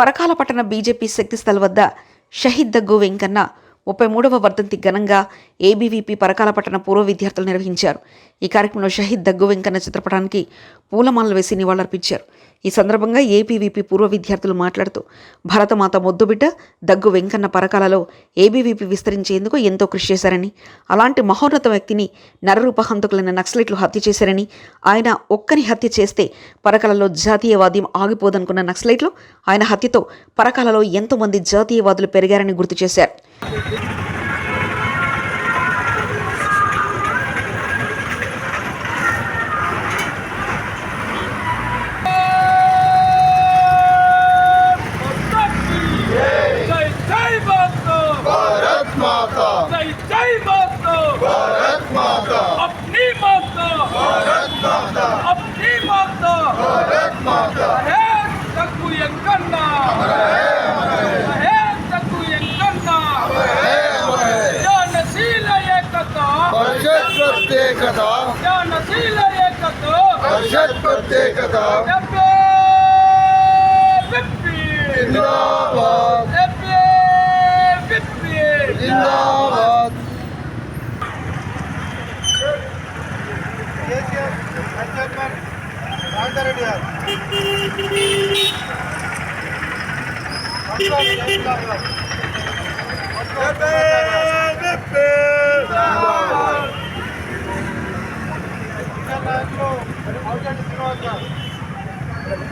పరకాల పట్టణ బీజేపీ శక్తిస్థల్ వద్ద షహీద్ దగ్గు వెంకన్న ముప్పై మూడవ వర్ధంతి ఘనంగా ఏబీవీపీ పరకాల పట్టణ పూర్వ విద్యార్థులు నిర్వహించారు. ఈ కార్యక్రమంలో షహీద్ దగ్గు వెంకన్న చిత్రపటానికి పూలమాలలు వేసి నివాళులర్పించారు. ఈ సందర్భంగా ఏపీవీపీ పూర్వ విద్యార్థులు మాట్లాడుతూ భరతమాత మొద్దుబిడ్డ దగ్గు వెంకన్న పరకాలలో ఏబీవీపీ విస్తరించేందుకు ఎంతో కృషి చేశారని అలాంటి మహోన్నత వ్యక్తిని నరరూప హంతకులైన నక్సలైట్లు హత్య చేశారని ఆయన ఒక్కని హత్య చేస్తే పరకాలలో జాతీయవాదం ఆగిపోదనుకున్న నక్సలైట్లు ఆయన హత్యతో పరకాలలో ఎంతోమంది జాతీయవాదులు పెరిగారని గుర్తు చేశారు. పరిషత్ ప్రత్యేకత జ్ఞానశీల ఏకత పరిషత్ ప్రత్యేకత ఎప్పే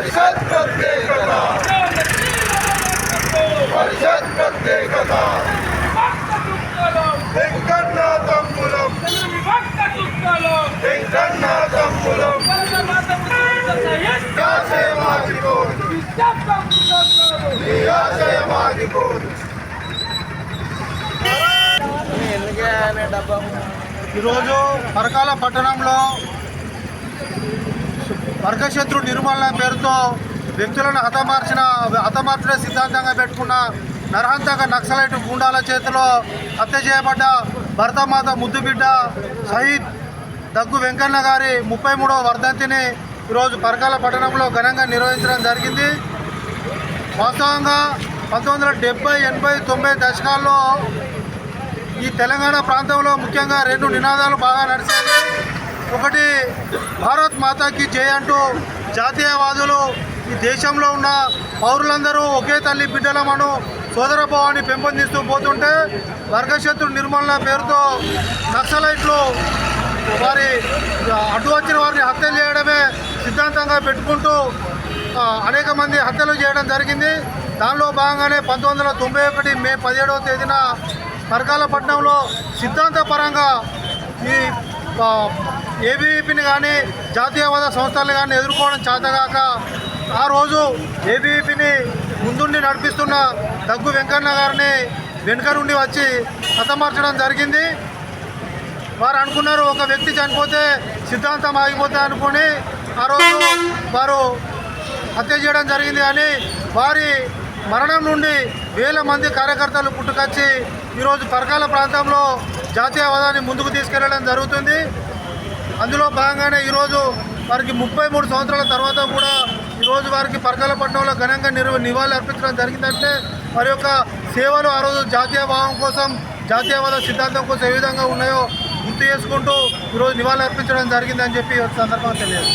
పరిషత్ ప్రత్యేకత పరిషత్ ప్రత్యేకత వెంకన్న తమ్ములం వెంకన్న తమ్ములం ఆశయమాగిపోదు ఈ ఆశయమాగిపోదు ఈరోజు పరకాల పట్టణంలో వర్గశత్రు నిర్మూలన పేరుతో వ్యక్తులను హతమార్చిన హతమార్చిన సిద్ధాంతంగా పెట్టుకున్న నరహంతక నక్సలైట్ గుండాల చేతిలో హత్య చేయబడ్డ భరతమాత ముద్దుబిడ్డ షహీద్ దగ్గు వెంకన్న గారి ముప్పై మూడవ వర్ధంతిని ఈరోజు పరకాల పట్టణంలో ఘనంగా నిర్వహించడం జరిగింది. వాస్తవంగా పంతొమ్మిది వందల డెబ్బై ఎనభై తొంభై దశకాల్లో ఈ తెలంగాణ ప్రాంతంలో ముఖ్యంగా రెండు నినాదాలు బాగా నడిచాయి. ఒకటి భారత్ మాతాకి జయ అంటూ జాతీయవాదులు ఈ దేశంలో ఉన్న పౌరులందరూ ఒకే తల్లి బిడ్డలమను సోదరభావాన్ని పెంపొందిస్తూ పోతుంటే వర్గశత్రు నిర్మూలన పేరుతో నక్సలైట్లు వారి అడ్డు వచ్చిన వారిని హత్యలు చేయడమే సిద్ధాంతంగా పెట్టుకుంటూ అనేక మంది హత్యలు చేయడం జరిగింది. దానిలో భాగంగానే పంతొమ్మిది వందల తొంభై ఒకటి మే పదిహేడవ తేదీన పరకాలపట్నంలో సిద్ధాంతపరంగా ఈ ఏబీవీపీని కానీ జాతీయవాద సంస్థలను కానీ ఎదుర్కోవడం చేతగాక ఆ రోజు ఏబీవీపీని ముందుండి నడిపిస్తున్న దగ్గు వెంకన్న గారిని వెనుక నుండి వచ్చి హతమార్చడం జరిగింది. వారు అనుకున్నారు ఒక వ్యక్తి చనిపోతే సిద్ధాంతం ఆగిపోతే అనుకొని ఆ రోజు వారు హత్య చేయడం జరిగింది కానీ వారి మరణం నుండి వేల మంది కార్యకర్తలు పుట్టుకొచ్చి ఈరోజు పరకాల ప్రాంతంలో జాతీయవాదాన్ని ముందుకు తీసుకెళ్ళడం జరుగుతుంది. అందులో భాగంగానే ఈరోజు వారికి ముప్పై మూడు సంవత్సరాల తర్వాత కూడా ఈరోజు వారికి పరకాల పట్టణంలో ఘనంగా నిర్వ నివాళులు అర్పించడం జరిగిందంటే వారి యొక్క సేవలు ఆ రోజు జాతీయ భావం కోసం జాతీయవాద సిద్ధాంతం కోసం ఏ విధంగా ఉన్నాయో గుర్తు చేసుకుంటూ ఈరోజు నివాళులు అర్పించడం జరిగిందని చెప్పి సందర్భంగా తెలియదు